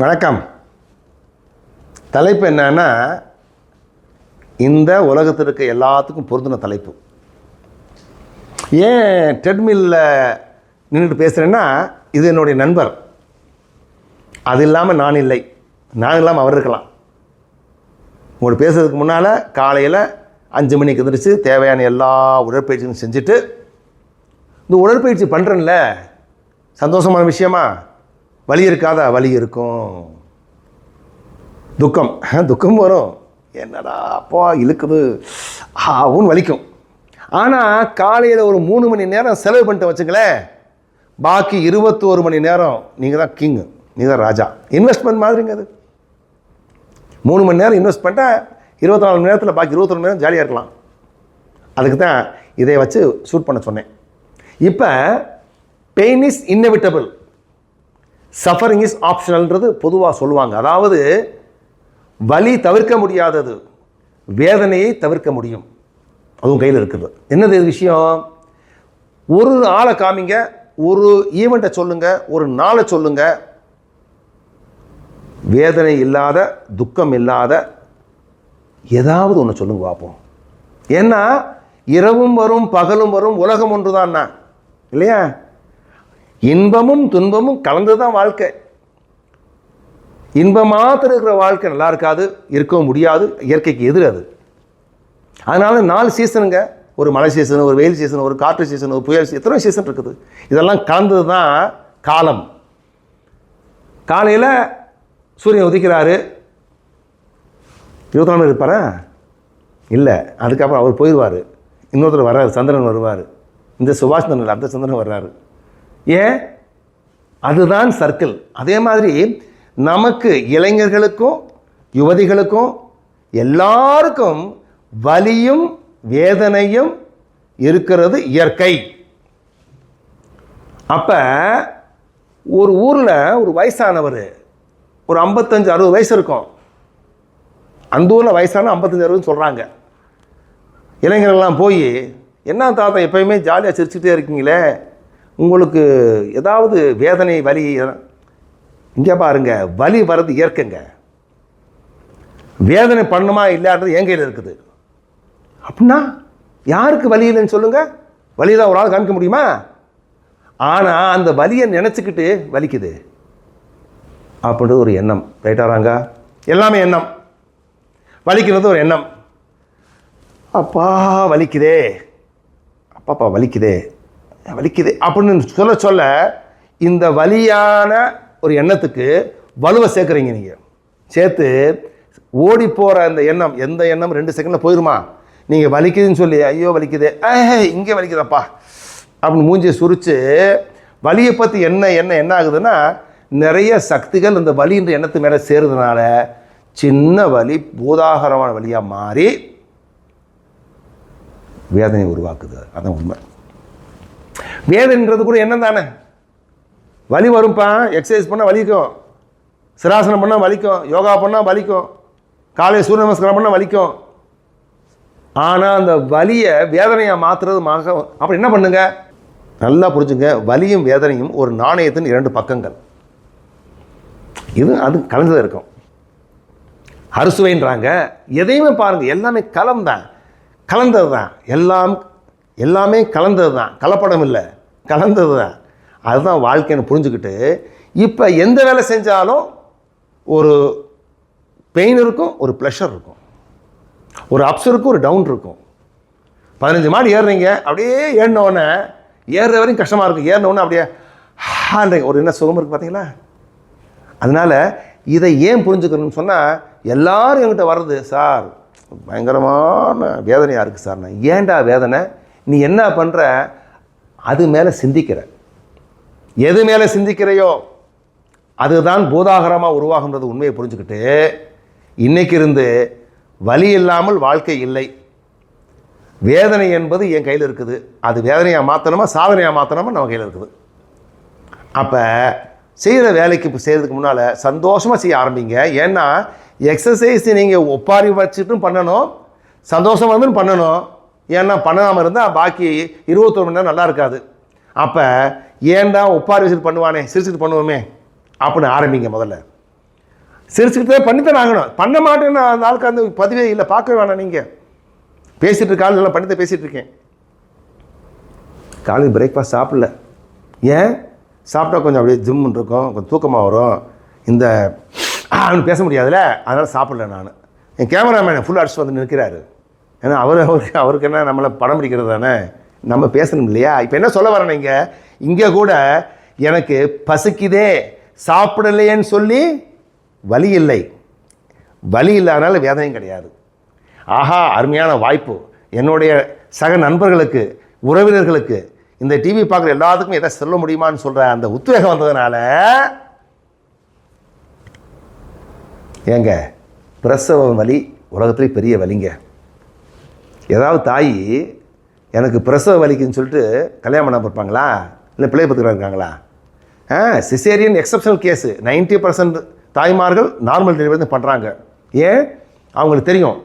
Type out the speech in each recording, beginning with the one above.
வணக்கம். தலைப்பு என்னன்னா இந்த உலகத்தில் இருக்க எல்லாத்துக்கும் பொருந்தின தலைப்பு. ஏன் ட்ரெட்மில்லில் நின்றுட்டு பேசுகிறேன்னா இது என்னுடைய நண்பர். அது இல்லாமல் நான் இல்லை. நான் இல்லாமல் அவர் இருக்கலாம். உங்களுக்கு பேசுறதுக்கு முன்னால் காலையில் அஞ்சு மணிக்கு எந்திரிச்சு தேவையான எல்லா உடற்பயிற்சியும் செஞ்சுட்டு இந்த உடற்பயிற்சி பண்ணுறேன்ல சந்தோஷமான விஷயமா? வலி இருக்காதா? வலி இருக்கும். துக்கம். துக்கம் வரும். என்னடா அப்பா இழுக்குது. ஆவும் வலிக்கும். ஆனால் காலையில் ஒரு மூணு மணி நேரம் செலவு பண்ணிட்டு வச்சுங்களேன் பாக்கி இருபத்தோரு மணி நேரம் நீங்கள் தான் கிங்கு நீங்கள் தான் ராஜா. இன்வெஸ்ட்மெண்ட் மாதிரிங்க அது. மூணு மணி நேரம் இன்வெஸ்ட் பண்ணிட்டால் இருபத்தி நாலு மணி நேரத்தில் பாக்கி இருபத்தொரு மணி நேரம் ஜாலியாக இருக்கலாம். அதுக்கு தான் இதை வச்சு ஷூட் பண்ண சொன்னேன். இப்போ pain is inevitable suffering is ஆப்ஷனல்ன்றது பொதுவாக சொல்லுவாங்க. அதாவது வலி தவிர்க்க முடியாதது வேதனையை தவிர்க்க முடியும். அதுவும் கையில் இருக்குது. என்னது விஷயம்? ஒரு ஆளை காமிங்க ஒரு ஈவெண்ட்டை சொல்லுங்க ஒரு நாளை சொல்லுங்க. வேதனை இல்லாத துக்கம் இல்லாத ஏதாவது ஒன்று சொல்லுங்க பார்ப்போம் ஏன்னா இரவும் வரும் பகலும் வரும் உலகம் ஒன்று தான் இல்லையா? இன்பமும் துன்பமும் கலந்து தான் வாழ்க்கை. இன்பம் மாத்திரம் இருக்கிற வாழ்க்கை நல்லா இருக்காது இருக்கவும் முடியாது இயற்கைக்கு எதிர் அது. அதனால் நாலு சீசனுங்க ஒரு மழை சீசன் ஒரு வெயில் சீசன் ஒரு காற்று சீசன் ஒரு புயல் எத்தனை சீசன் இருக்குது. இதெல்லாம் கலந்தது தான் காலம். காலையில் சூரியன் உதிக்கிறாரு. இருபத்தி நாலு இருப்பாரா? இல்லை. அதுக்கப்புறம் அவர் போயிடுவார். இன்னொருத்தர் வர்றாரு. சந்திரன் வருவார். இந்த சுபாஷ் சந்திரன் அந்த சந்திரன் வர்றாரு. ஏன் அதுதான் சர்க்கிள். அதே மாதிரி நமக்கு இளைஞர்களுக்கும் யுவதிகளுக்கும் எல்லாருக்கும் வலியும் வேதனையும் இருக்கிறது இயற்கை. அப்போ ஒரு ஊரில் ஒரு வயசானவர் ஒரு ஐம்பத்தஞ்சு அறுபது வயசு இருக்கும். அந்த ஊரில் வயசான ஐம்பத்தஞ்சு அறுபதுன்னு சொல்கிறாங்க இளைஞர்கள்லாம் போய் என்ன தாத்தா எப்பயுமே ஜாலியாக சிரிச்சுட்டே இருக்கீங்களே? உங்களுக்கு ஏதாவது வேதனை வலி இங்கே பாருங்க வலி வர்றது இயற்கைங்க. வேதனை பண்ணுமா இல்லையான்றது என் கையில் இருக்குது. அப்படின்னா யாருக்கு வலி இல்லைன்னு சொல்லுங்கள் வலி தான் ஒரு ஆள் காமிக்க முடியுமா? ஆனால் அந்த வலியை நினச்சிக்கிட்டு வலிக்குது. அப்படின்றது ஒரு எண்ணம். ரைட்டாராங்க எல்லாமே எண்ணம். வலிக்கிறது ஒரு எண்ணம். அப்பா வலிக்குதே. அப்பாப்பா வலிக்குதே. வலிக்குது. அப்படின்னு சொல்ல சொல்ல இந்த வலியான ஒரு எண்ணத்துக்கு வலுவை சேர்க்குறீங்க நீங்கள் சேர்த்து ஓடி போகிற அந்த எண்ணம் எந்த எண்ணம் ரெண்டு செகண்டில் போயிருமா? நீங்கள் வலிக்குதுன்னு சொல்லி ஐயோ வலிக்குது. ஏஹே இங்கே வலிக்குதப்பா. அப்படின்னு மூஞ்சியை சுரித்து வலியை பற்றி என்ன என்ன என்ன ஆகுதுன்னா நிறைய சக்திகள் இந்த வலின்ற எண்ணத்து மேலே சேருறதுனால சின்ன வலி பூதாகரமான வழியாக மாறி வேதனை உருவாக்குது. அதான் உண்மை. வேதனைன்றது கூட என்ன தானே வலி வரும்ப்பா எக்ஸசைஸ் பண்ணால் வலிக்கும். சிராசனம் பண்ணால் வலிக்கும். யோகா பண்ணால் வலிக்கும். காலை சூரிய நமஸ்காரம் பண்ணால் வலிக்கும். ஆனால் அந்த வலியை வேதனையாக மாற்றுறது மக அப்புறம் என்ன பண்ணுங்க? நல்லா புரிஞ்சுங்க. வலியும் வேதனையும் ஒரு நாணயத்தின் இரண்டு பக்கங்கள். இது அது கலந்ததாக இருக்கும். அறுசுவைன்றாங்க. எதையுமே பாருங்கள் எல்லாமே கலந்தான் கலந்தது தான் எல்லாம் எல்லாமே கலந்தது தான் கலப்படம் இல்லை கலந்தது தான் அதுதான் வாழ்க்கைன்னு புரிஞ்சுக்கிட்டு இப்போ எந்த வேலை செஞ்சாலும் ஒரு பெயின் இருக்கும் ஒரு ப்ளஷர் இருக்கும். ஒரு அப்ஸ் இருக்கும் ஒரு டவுன் இருக்கும். பதினஞ்சு மாடி ஏறுறீங்க அப்படியே ஏறினோடனே ஏறுற வரைக்கும் கஷ்டமாக இருக்கும். ஏறினோடனே அப்படியே ஹான்றீங்க. ஒரு என்ன சுகம் இருக்குது பார்த்தீங்களா அதனால் இதை ஏன் புரிஞ்சுக்கணும்னு சொன்னால் எல்லோரும் என்கிட்ட வர்றது சார் பயங்கரமான வேதனையாக இருக்குது சார் நான் ஏன்டா வேதனை? நீ என்ன பண்ணுற அது மேலே சிந்திக்கிற. எது மேலே சிந்திக்கிறையோ? அதுதான் பூதாகரமாக உருவாகுன்றது உண்மையை புரிஞ்சுக்கிட்டு இன்னைக்கு இருந்து வலி இல்லாமல் வாழ்க்கை இல்லை. வேதனை என்பது என் கையில் இருக்குது. அது வேதனையாக மாற்றணுமா சாதனையாக மாற்றணுமா நம்ம கையில் இருக்குது. அப்போ செய்கிற வேலைக்கு இப்போ செய்கிறதுக்கு முன்னால் சந்தோஷமாக செய்ய ஆரம்பிங்க. ஏன்னா எக்ஸசைஸ் நீங்கள் ஒப்பாரி வச்சுட்டும் பண்ணணும் சந்தோஷம் வந்து பண்ணணும். ஏன்னா பண்ணாமல் இருந்தால் பாக்கி இருபத்தொரு மணி நேரம் நல்லா இருக்காது. அப்போ ஏன்டா ஒப்பாரி வச்சுட்டு பண்ணுவானே? சிரிச்சுட்டு பண்ணுவோமே. அப்படின்னு ஆரம்பிங்க முதல்ல. சிரிச்சுக்கிட்டே தான் பண்ணித்தான் ஆகணும். பண்ண மாட்டேன்னு அந்த ஆளுக்கு அந்த பதிவே இல்லை. பார்க்கவே வேணாம் நீங்கள் பேசிகிட்டு இருக்க ஆள் நல்லா பண்ணித்தான் பேசிகிட்டு இருக்கேன். காலையில் பிரேக்ஃபாஸ்ட் சாப்பிடல. ஏன்? சாப்பிட்டா கொஞ்சம் அப்படியே ஜிம்முன்னு இருக்கும். கொஞ்சம் தூக்கமாக வரும். இந்த ஆன்னு பேச முடியாதுல்ல. அதனால் சாப்பிடல நான். என் கேமராமேன் ஃபுல் அடிச்சு வந்து நிற்கிறாரு. ஏன்னா அவர் அவருக்கு அவருக்கு என்ன நம்மளை படம் பிடிக்கிறது தானே? நம்ம பேசணும் இல்லையா? இப்போ என்ன சொல்ல வரேன் இங்கே? இங்கே கூட எனக்கு பசிக்குதே சாப்பிடலையேன்னு சொல்லி வலி இல்லை. வலி இல்லாதனால வேதனையும் கிடையாது. ஆஹா அருமையான வாய்ப்பு. என்னுடைய சக நண்பர்களுக்கு உறவினர்களுக்கு இந்த டிவி பார்க்குற எல்லாத்துக்கும் எதை சொல்ல முடியுமான்னு சொல்கிற அந்த உத்வேகம் வந்ததுனால ஏங்க பிரசவ வலி உலகத்துலேயே பெரிய வலிங்க. ஏதாவது தாய் எனக்கு பிரசவ வலிக்குன்னு சொல்லிட்டு கல்யாணம் பண்ண இருப்பாங்களா? இல்லை பிள்ளை பத்துக்கிறா இருக்காங்களா? ஆ சிசேரியன் எக்ஸப்ஷனல் கேஸு 90% பர்சன்ட் தாய்மார்கள் நார்மல் டெலிவரி தான் பண்ணுறாங்க ஏன்? அவங்களுக்கு தெரியும்.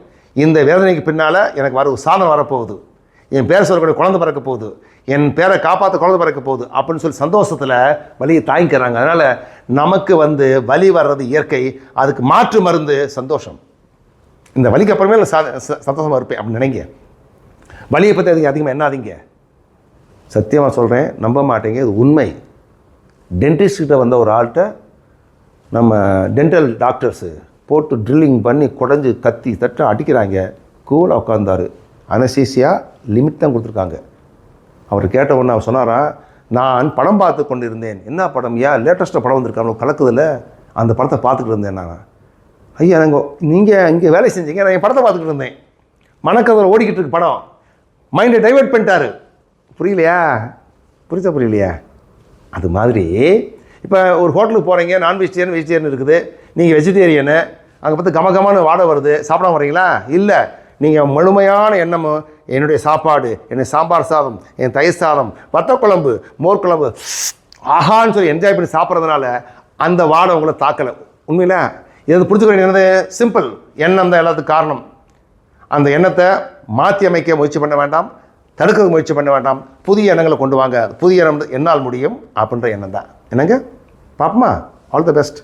இந்த வேதனைக்கு பின்னால் எனக்கு வர ஒரு சாதனை வரப்போகுது. என் பேரை சொல்லக்கூடிய குழந்தை பிறக்க போகுது. என் பேரை காப்பாற்ற குழந்தை பிறக்க போகுது அப்படின்னு சொல்லி சந்தோஷத்தில் வலியை தாங்கிக்கிறாங்க. அதனால் நமக்கு வந்து வலி வர்றது இயற்கை அதுக்கு மாற்று மருந்து சந்தோஷம். இந்த வலிக்கு அப்புறமே நான் ச- இருப்பேன் அப்படின்னு நினைங்க. வலியை பற்றி அதிகம் அதிகமாக என்னாதீங்க சத்தியமாக சொல்கிறேன் நம்ப மாட்டேங்க இது உண்மை. டென்டிஸ்ட்கிட்ட வந்த ஒரு ஆள்கிட்ட நம்ம டென்டல் டாக்டர்ஸு போட்டு ட்ரில்லிங் பண்ணி குடஞ்சி கத்தி தட்ட அடிக்கிறாங்க. கூலாக உட்காந்தாரு அனசீசியா லிமிட் தான் கொடுத்துருக்காங்க. அவர் கேட்ட உடனே அவர் சொன்னாராம் நான் படம் பார்த்து கொண்டு இருந்தேன் என்ன படம்? ஏன்? லேட்டஸ்ட்டாக படம் வந்திருக்காங்க கலக்குதில். அந்த படத்தை பார்த்துக்கிட்டு இருந்தேன் நான். ஐயா நாங்கள் நீங்கள் இங்கே வேலை செஞ்சீங்க நான் என் படத்தை பார்த்துக்கிட்டு இருந்தேன். மனக்கதில் ஓடிக்கிட்டு இருக்கு படம். மைண்டை டைவெர்ட் பண்ணிட்டாரு. புரியலையா? புரியுதா புரியலையா? அது மாதிரி இப்போ ஒரு ஹோட்டலுக்கு போகிறீங்க நான் வெஜிடேரியன் வெஜிடேரியன் இருக்குது. நீங்கள் வெஜிடேரியனு அங்கே பார்த்து கமகமான வாடை வருது. சாப்பிட வரீங்களா இல்லை. நீங்கள் முழுமையான எண்ணமும் என்னுடைய சாப்பாடு என்னுடைய சாம்பார் சாதம் என் தயிர் சாதம் வத்த குழம்பு மோர் குழம்பு ஆஹான்னு சொல்லி என்ஜாய் பண்ணி சாப்பிட்றதுனால அந்த வாடை உங்களை தாக்கலை. உண்மையில? இது புரிஞ்சுக்க என்னது? சிம்பிள் எண்ணம் தான் எல்லாத்துக்கும் காரணம். அந்த எண்ணத்தை மாற்றி அமைக்க முயற்சி பண்ண வேண்டாம். தடுக்க முயற்சி பண்ண வேண்டாம். புதிய எண்ணங்களை கொண்டு வாங்க. புதிய எண்ணம் என்னால் முடியும் அப்படின்ற எண்ணம் தான். என்னங்க? பாப்பமா? All the best